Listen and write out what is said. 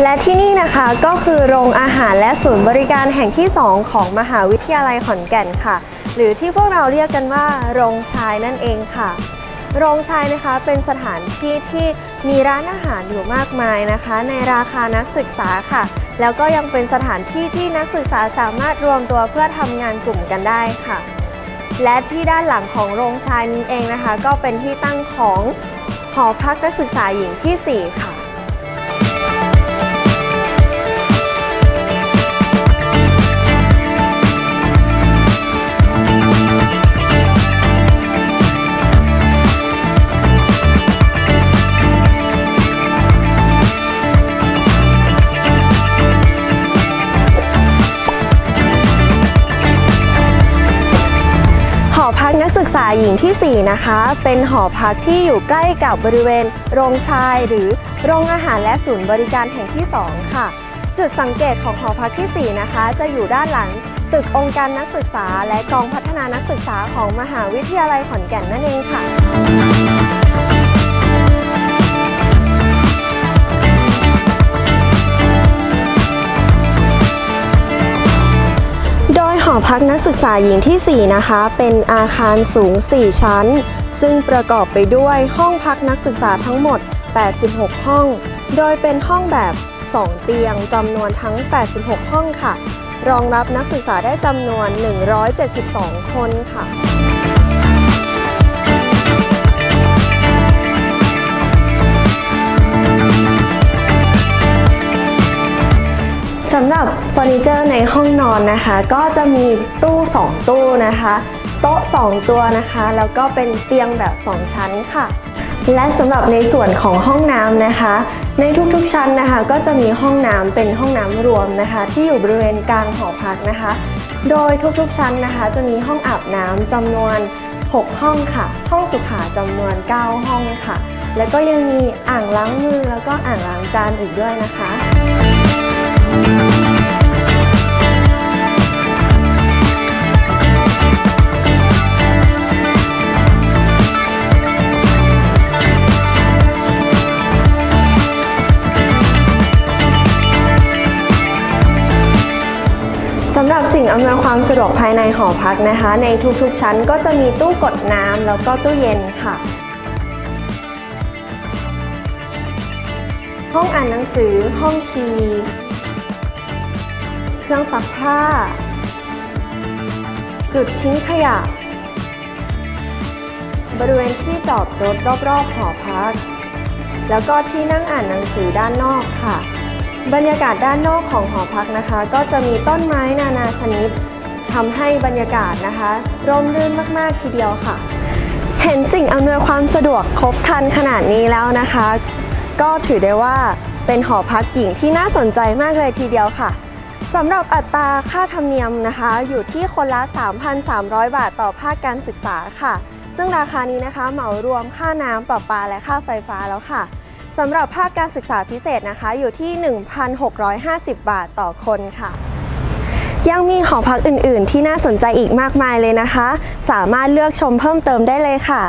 และที่นี่นะคะก็คือโรงอาหารและศูนย์บริการแห่งที่ 2 ของมหาวิทยาลัยขอนแก่นค่ะ หรือที่พวกเราเรียกกันว่า โรงชายนั่นเองค่ะ โรงชายนะคะเป็นสถานที่ที่มีร้านอาหารอยู่มากมายนะคะ ในราคานักศึกษาค่ะ แล้วก็ยังเป็นสถานที่ที่นักศึกษาสามารถรวมตัวเพื่อทำงานกลุ่มกันได้ค่ะ และที่ด้านหลังของโรงชายนี้เองนะคะ ก็เป็นที่ตั้งของหอพักนักศึกษาหญิงทีสี่4 ค่ะ อพักนักศึกษาหญิงที่ 4 นะคะ เป็นหอพักที่อยู่ใกล้กับบริเวณ โรงชายหรือโรงอาหารและศูนย์บริการแห่งที่ 2 ค่ะ จุดสังเกตของหอพักที่ 4 นะคะ จะอยู่ด้านหลังตึกองค์การนักศึกษา และกองพัฒนานักศึกษาของมหาวิทยาลัยขอนแก่นนั่นเองค่ะ อพักนักศึกษาหญิงที่ 4 นะคะ เป็นอาคารสูง 4 ชั้น ซึ่งประกอบไปด้วยห้องพักนักศึกษาทั้งหมด 86 ห้อง โดยเป็นห้องแบบ 2 เตียงจำนวนทั้ง 86 ห้องค่ะ รองรับนักศึกษาได้จำนวน 172 คนค่ะำหรับเฟอร์นิเจอร์ในห้องนอนนะคะ ก็จะมีตู้ 2 ตู้นะคะ โต๊ะ 2 ตัวนะคะ แล้วก็เป็นเตียงแบบ 2 ชั้นค่ะ และสำหรับในส่วนของห้องน้ำนะคะ ในทุกๆชั้นนะคะ ก็จะมีห้องน้ำเป็นห้องน้ำรวมนะคะ ที่อยู่บริเวณกลางหอพักนะคะ โดยทุกๆชั้นนะคะ จะมีห้องอาบน้ำจำนวน 6 ห้องค่ะ ห้องสุขาจำนวน 9 ห้องค่ะ แล้วก็ยังมีอ่างล้างมือแล้วก็อ่างล้างจานอีกด้วยนะคะ สำหรับสิ่งอำนวยความสะดวกภายในหอพักนะคะ ในทุกๆชั้นก็จะมีตู้กดน้ำแล้วก็ตู้เย็นค่ะ ห้องอ่านหนังสือห้องทีวี รื่องซักผ้า จุดทิ้งขยะ บริเวณที่จอดรถรอบๆหอพัก แล้วก็ที่นั่งอ่านหนังสือด้านนอกค่ะ บรรยากาศด้านนอกของหอพักนะคะ ก็จะมีต้นไม้นานาชนิดทำให้บรรยากาศนะคะ ร่มรื่นมาก ๆ ทีเดียวค่ะ เห็นสิ่งอำนวยความสะดวกครบครันขนาดนี้แล้วนะคะ ก็ถือได้ว่าเป็นหอพักหญิงที่น่าสนใจมากเลยทีเดียวค่ะ สำหรับอัตราค่าธรรมเนียมนะคะ อยู่ที่คนละ 3,300 บาทต่อภาคการศึกษาค่ะ ซึ่งราคานี้นะคะเหมารวมค่าน้ำประปาและค่าไฟฟ้าแล้วค่ะสำหรับภาคการศึกษาพิเศษนะคะ อยู่ที่ 1,650 บาทต่อคนค่ะ ยังมีหอพักอื่น ๆ ที่น่าสนใจอีกมากมายเลยนะคะ สามารถเลือกชมเพิ่มเติมได้เลยค่ะ